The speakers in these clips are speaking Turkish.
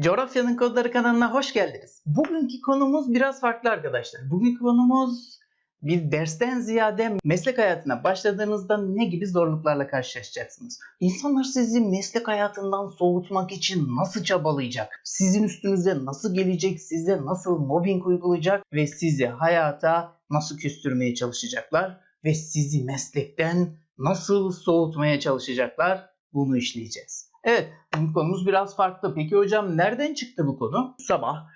Coğrafyanın Kodları kanalına hoş geldiniz. Bugünkü konumuz biraz farklı arkadaşlar. Bugünkü konumuz bir dersten ziyade meslek hayatına başladığınızda ne gibi zorluklarla karşılaşacaksınız? İnsanlar sizi meslek hayatından soğutmak için nasıl çabalayacak? Sizin üstünüze nasıl gelecek? Size nasıl mobbing uygulayacak? Ve sizi hayata nasıl küstürmeye çalışacaklar? Ve sizi meslekten nasıl soğutmaya çalışacaklar? Bunu işleyeceğiz. Evet, konumuz biraz farklı. Peki hocam nereden çıktı bu konu? Sabah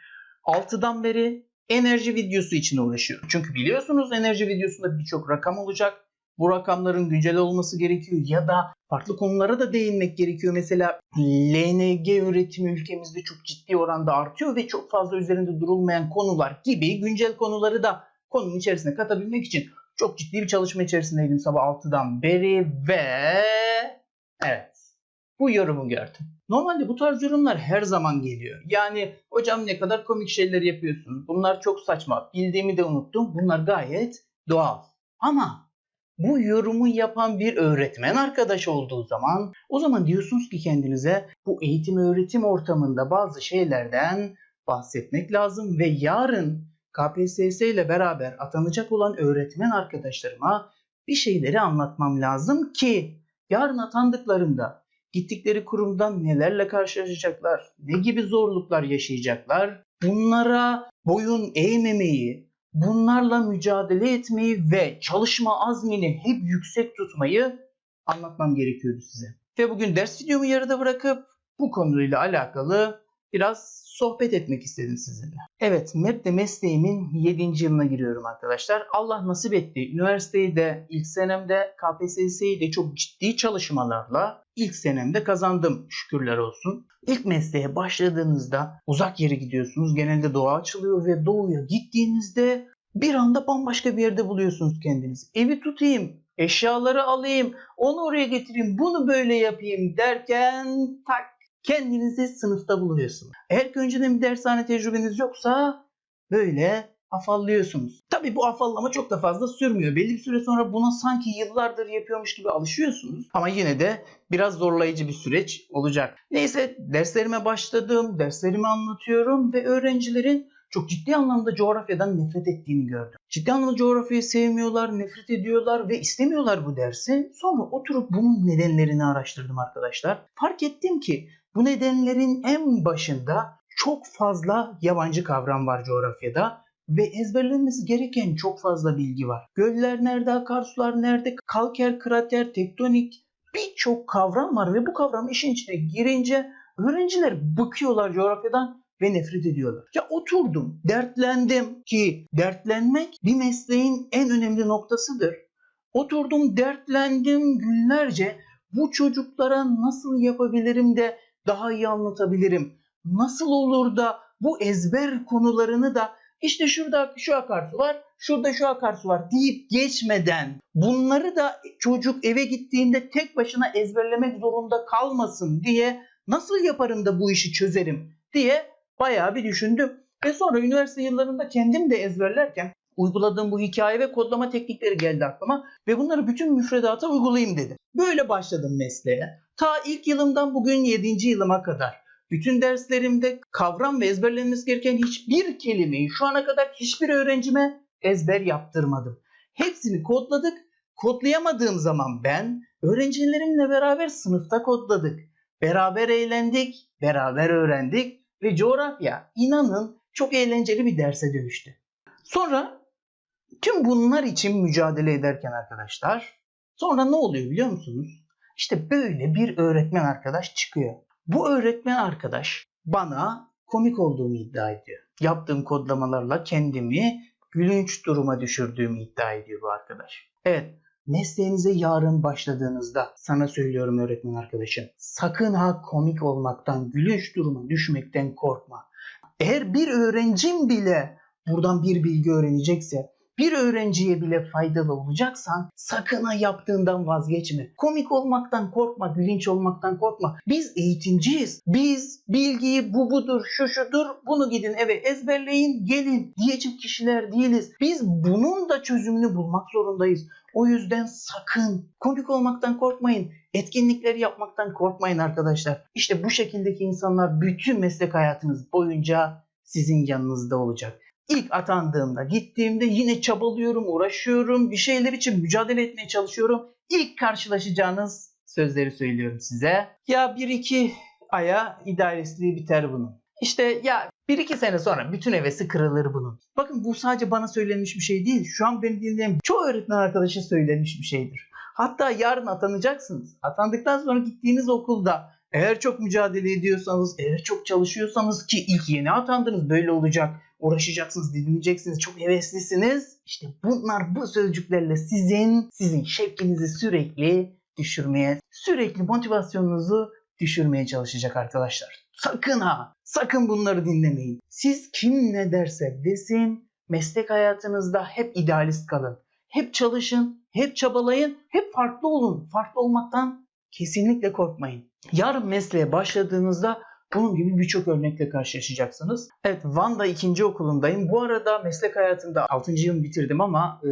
6'dan beri enerji videosu için uğraşıyorum. Çünkü biliyorsunuz enerji videosunda birçok rakam olacak. Bu rakamların güncel olması gerekiyor ya da farklı konulara da değinmek gerekiyor. Mesela LNG üretimi ülkemizde çok ciddi oranda artıyor ve çok fazla üzerinde durulmayan konular gibi güncel konuları da konunun içerisine katabilmek için çok ciddi bir çalışma içerisindeydim sabah 6'dan beri ve evet bu yorumu gördüm. Normalde bu tarz yorumlar her zaman geliyor. Yani hocam ne kadar komik şeyler yapıyorsunuz. Bunlar çok saçma. Bildiğimi de unuttum. Bunlar gayet doğal. Ama bu yorumu yapan bir öğretmen arkadaş olduğu zaman o zaman diyorsunuz ki kendinize bu eğitim öğretim ortamında bazı şeylerden bahsetmek lazım ve yarın KPSS ile beraber atanacak olan öğretmen arkadaşlarıma bir şeyleri anlatmam lazım ki yarın atandıklarında gittikleri kurumdan nelerle karşılaşacaklar, ne gibi zorluklar yaşayacaklar, bunlara boyun eğmemeyi, bunlarla mücadele etmeyi ve çalışma azmini hep yüksek tutmayı anlatmam gerekiyordu size. Ve bugün ders videomu yarıda bırakıp bu konuyla alakalı biraz sohbet etmek istedim sizinle. Evet, MEP'de mesleğimin 7. yılına giriyorum arkadaşlar. Allah nasip etti. Üniversiteyi de ilk senemde KPSS'yi de çok ciddi çalışmalarla ilk senemde kazandım şükürler olsun. İlk mesleğe başladığınızda uzak yere gidiyorsunuz. Genelde doğa açılıyor ve doğuya gittiğinizde bir anda bambaşka bir yerde buluyorsunuz kendinizi. Evi tutayım, eşyaları alayım, onu oraya getireyim, bunu böyle yapayım derken tak kendinizi sınıfta buluyorsunuz. Eğer ki önceden bir dershane tecrübeniz yoksa böyle afallıyorsunuz. Tabi bu afallama çok da fazla sürmüyor. Belli bir süre sonra buna sanki yıllardır yapıyormuş gibi alışıyorsunuz. Ama yine de biraz zorlayıcı bir süreç olacak. Neyse derslerime başladım, derslerimi anlatıyorum ve öğrencilerin çok ciddi anlamda coğrafyadan nefret ettiğini gördüm. Ciddi anlamda coğrafyayı sevmiyorlar, nefret ediyorlar ve istemiyorlar bu dersi. Sonra oturup bunun nedenlerini araştırdım arkadaşlar. Fark ettim ki bu nedenlerin en başında çok fazla yabancı kavram var coğrafyada ve ezberlenmesi gereken çok fazla bilgi var. Göller nerede, akarsular nerede, kalker, krater, tektonik birçok kavram var ve bu kavram işin içine girince öğrenciler bıkıyorlar coğrafyadan ve nefret ediyorlar. Ya oturdum, dertlendim ki dertlenmek bir mesleğin en önemli noktasıdır. Oturdum, dertlendim günlerce bu çocuklara nasıl yapabilirim de daha iyi anlatabilirim? Nasıl olur da bu ezber konularını da işte şurada şu akarsu var, şurada şu akarsu var deyip geçmeden bunları da çocuk eve gittiğinde tek başına ezberlemek zorunda kalmasın diye nasıl yaparım da bu işi çözerim diye bayağı bir düşündüm. Ve sonra üniversite yıllarında kendim de ezberlerken uyguladığım bu hikaye ve kodlama teknikleri geldi aklıma ve bunları bütün müfredata uygulayayım dedim. Böyle başladım mesleğe. Ta ilk yılımdan bugün 7. yılıma kadar bütün derslerimde kavram ve ezberlenmesi gereken hiçbir kelimeyi şu ana kadar hiçbir öğrencime ezber yaptırmadım. Hepsini kodladık. Kodlayamadığım zaman ben öğrencilerimle beraber sınıfta kodladık. Beraber eğlendik, beraber öğrendik ve coğrafya inanın çok eğlenceli bir derse dönüştü. Sonra tüm bunlar için mücadele ederken arkadaşlar sonra ne oluyor biliyor musunuz? İşte böyle bir öğretmen arkadaş çıkıyor. Bu öğretmen arkadaş bana komik olduğumu iddia ediyor. Yaptığım kodlamalarla kendimi gülünç duruma düşürdüğümü iddia ediyor bu arkadaş. Evet, mesleğinize yarın başladığınızda sana söylüyorum öğretmen arkadaşım. Sakın ha komik olmaktan, gülünç duruma düşmekten korkma. Eğer bir öğrencim bile buradan bir bilgi öğrenecekse bir öğrenciye bile faydalı olacaksan sakın ha yaptığından vazgeçme. Komik olmaktan korkma, gülünç olmaktan korkma. Biz eğitimciyiz. Biz bilgiyi bu budur, şu şudur, bunu gidin eve ezberleyin, gelin diyecek kişiler değiliz. Biz bunun da çözümünü bulmak zorundayız. O yüzden sakın komik olmaktan korkmayın. Etkinlikleri yapmaktan korkmayın arkadaşlar. İşte bu şekildeki insanlar bütün meslek hayatınız boyunca sizin yanınızda olacak. İlk atandığımda, gittiğimde yine çabalıyorum, uğraşıyorum, bir şeyler için mücadele etmeye çalışıyorum. İlk karşılaşacağınız sözleri söylüyorum size. Ya bir iki aya idaresizliği biter bunun. İşte ya bir iki sene sonra bütün hevesi kırılır bunun. Bakın bu sadece bana söylenmiş bir şey değil. Şu an beni dinleyen çoğu öğretmen arkadaşa söylenmiş bir şeydir. Hatta yarın atanacaksınız. Atandıktan sonra gittiğiniz okulda eğer çok mücadele ediyorsanız, eğer çok çalışıyorsanız ki ilk yeni atandınız böyle olacak. Uğraşacaksınız, dinleyeceksiniz, çok heveslisiniz. İşte bunlar bu sözcüklerle sizin, sizin şevkinizi sürekli düşürmeye, sürekli motivasyonunuzu düşürmeye çalışacak arkadaşlar. Sakın ha, sakın bunları dinlemeyin. Siz kim ne derse desin, meslek hayatınızda hep idealist kalın. Hep çalışın, hep çabalayın, hep farklı olun. Farklı olmaktan kesinlikle korkmayın. Yarın mesleğe başladığınızda bunun gibi birçok örnekle karşılaşacaksınız. Evet Van'da ikinci okulundayım. Bu arada meslek hayatımda 6. yılımı bitirdim ama e,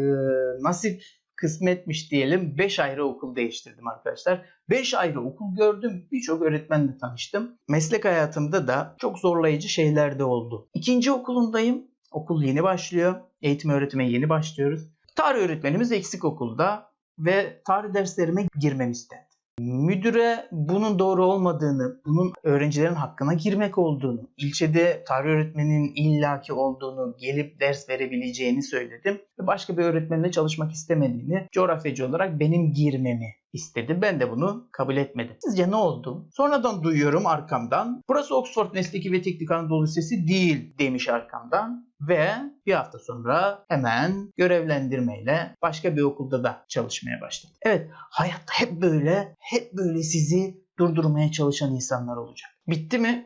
nasip kısmetmiş diyelim 5 ayrı okul değiştirdim arkadaşlar. 5 ayrı okul gördüm. Birçok öğretmenle tanıştım. Meslek hayatımda da çok zorlayıcı şeyler de oldu. İkinci okulundayım. Okul yeni başlıyor. Eğitim öğretime yeni başlıyoruz. Tarih öğretmenimiz eksik okulda ve tarih derslerime girmem istendi. Müdüre bunun doğru olmadığını, bunun öğrencilerin hakkına girmek olduğunu, ilçede tarih öğretmeninin illaki olduğunu, gelip ders verebileceğini söyledim. Ve başka bir öğretmenle çalışmak istemediğini, coğrafyacı olarak benim girmemi istedi. Ben de bunu kabul etmedim. Sizce ne oldu? Sonradan duyuyorum arkamdan. Burası Oxford Mesleki ve Teknik Anadolu Lisesi değil demiş arkamdan. Ve bir hafta sonra hemen görevlendirmeyle başka bir okulda da çalışmaya başladım. Evet hayatta hep böyle, hep böyle sizi durdurmaya çalışan insanlar olacak. Bitti mi?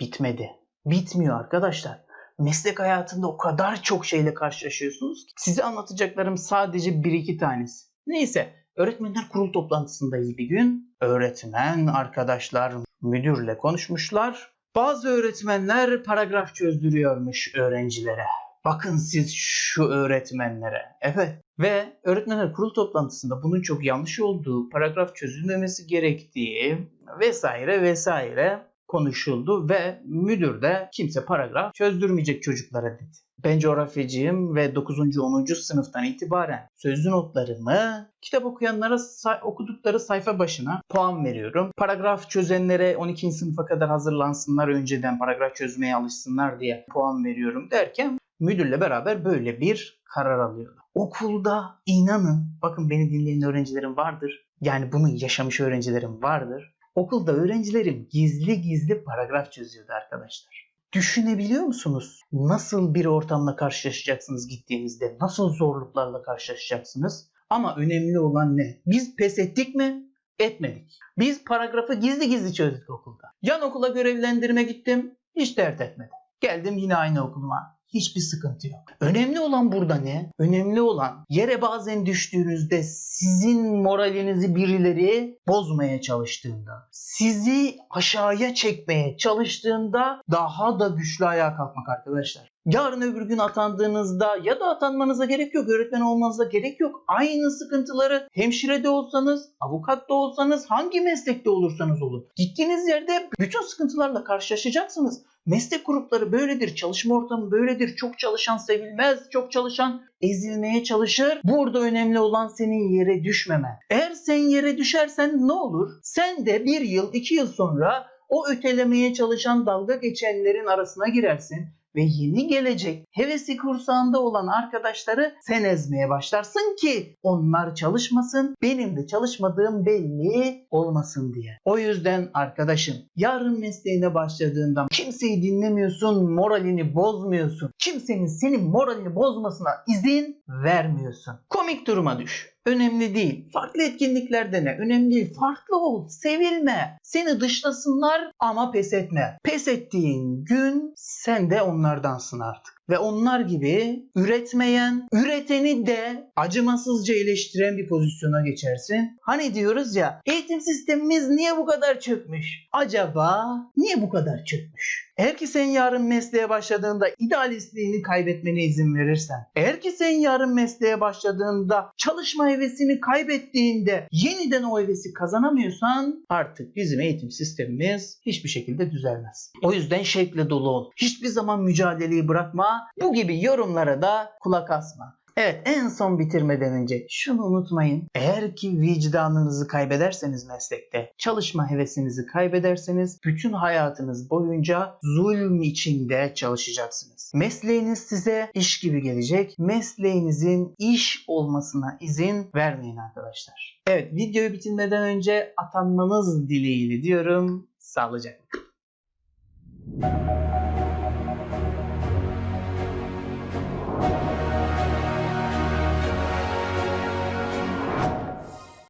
Bitmedi. Bitmiyor arkadaşlar. Meslek hayatında o kadar çok şeyle karşılaşıyorsunuz ki size anlatacaklarım sadece bir iki tanesi. Neyse öğretmenler kurul toplantısındayız bir gün. Öğretmen arkadaşlar müdürle konuşmuşlar. Bazı öğretmenler paragraf çözdürüyormuş öğrencilere. Bakın siz şu öğretmenlere. Evet. Ve öğretmenler kurul toplantısında bunun çok yanlış olduğu, paragraf çözülmemesi gerektiği vesaire vesaire konuşuldu ve müdür de kimse paragraf çözdürmeyecek çocuklara dedi. Ben coğrafyacıyım ve 9. 10. sınıftan itibaren sözlü notlarımı kitap okuyanlara say- okudukları sayfa başına puan veriyorum. Paragraf çözenlere 12. sınıfa kadar hazırlansınlar önceden paragraf çözmeye alışsınlar diye puan veriyorum derken müdürle beraber böyle bir karar alıyorlar. Okulda inanın bakın beni dinleyen öğrencilerim vardır. Yani bunu yaşamış öğrencilerim vardır. Okulda öğrencilerim gizli gizli paragraf çözüyordu arkadaşlar. Düşünebiliyor musunuz? Nasıl bir ortamla karşılaşacaksınız gittiğinizde? Nasıl zorluklarla karşılaşacaksınız? Ama önemli olan ne? Biz pes ettik mi? Etmedik. Biz paragrafı gizli gizli çözdük okulda. Yan okula görevlendirme gittim. Hiç dert etmedim. Geldim yine aynı okuluma. Hiçbir sıkıntı yok. Önemli olan burada ne? Önemli olan yere bazen düştüğünüzde sizin moralinizi birileri bozmaya çalıştığında, sizi aşağıya çekmeye çalıştığında daha da güçlü ayağa kalkmak arkadaşlar. Yarın öbür gün atandığınızda ya da atanmanıza gerek yok, öğretmen olmanıza gerek yok. Aynı sıkıntıları hemşire de olsanız, avukat da olsanız, hangi meslekte olursanız olun. Gittiğiniz yerde bütün sıkıntılarla karşılaşacaksınız. Meslek grupları böyledir, çalışma ortamı böyledir. Çok çalışan sevilmez, çok çalışan ezilmeye çalışır. Burada önemli olan senin yere düşmemen. Eğer sen yere düşersen ne olur? Sen de bir yıl, iki yıl sonra o ötelemeye çalışan dalga geçenlerin arasına girersin ve yeni gelecek hevesi kursağında olan arkadaşları sen ezmeye başlarsın ki onlar çalışmasın, benim de çalışmadığım belli olmasın diye. O yüzden arkadaşım yarın mesleğine başladığında kimseyi dinlemiyorsun, moralini bozmuyorsun. Kimsenin senin moralini bozmasına izin vermiyorsun. Komik duruma düş. Önemli değil. Farklı etkinlikler dene. Önemli değil. Farklı ol. Sevilme. Seni dışlasınlar ama pes etme. Pes ettiğin gün sen de onlardansın artık. Ve onlar gibi üretmeyen, üreteni de acımasızca eleştiren bir pozisyona geçersin. Hani diyoruz ya eğitim sistemimiz niye bu kadar çökmüş? Acaba niye bu kadar çökmüş? Eğer ki sen yarın mesleğe başladığında idealistliğini kaybetmene izin verirsen, eğer ki sen yarın mesleğe başladığında çalışma hevesini kaybettiğinde yeniden o hevesi kazanamıyorsan artık bizim eğitim sistemimiz hiçbir şekilde düzelmez. O yüzden şevkle dolu ol. Hiçbir zaman mücadeleyi bırakma. Bu gibi yorumlara da kulak asma. Evet en son bitirmeden önce şunu unutmayın. Eğer ki vicdanınızı kaybederseniz meslekte, çalışma hevesinizi kaybederseniz bütün hayatınız boyunca zulüm içinde çalışacaksınız. Mesleğiniz size iş gibi gelecek. Mesleğinizin iş olmasına izin vermeyin arkadaşlar. Evet videoyu bitirmeden önce atanmanız dileğiyle diyorum. Sağlıcakla.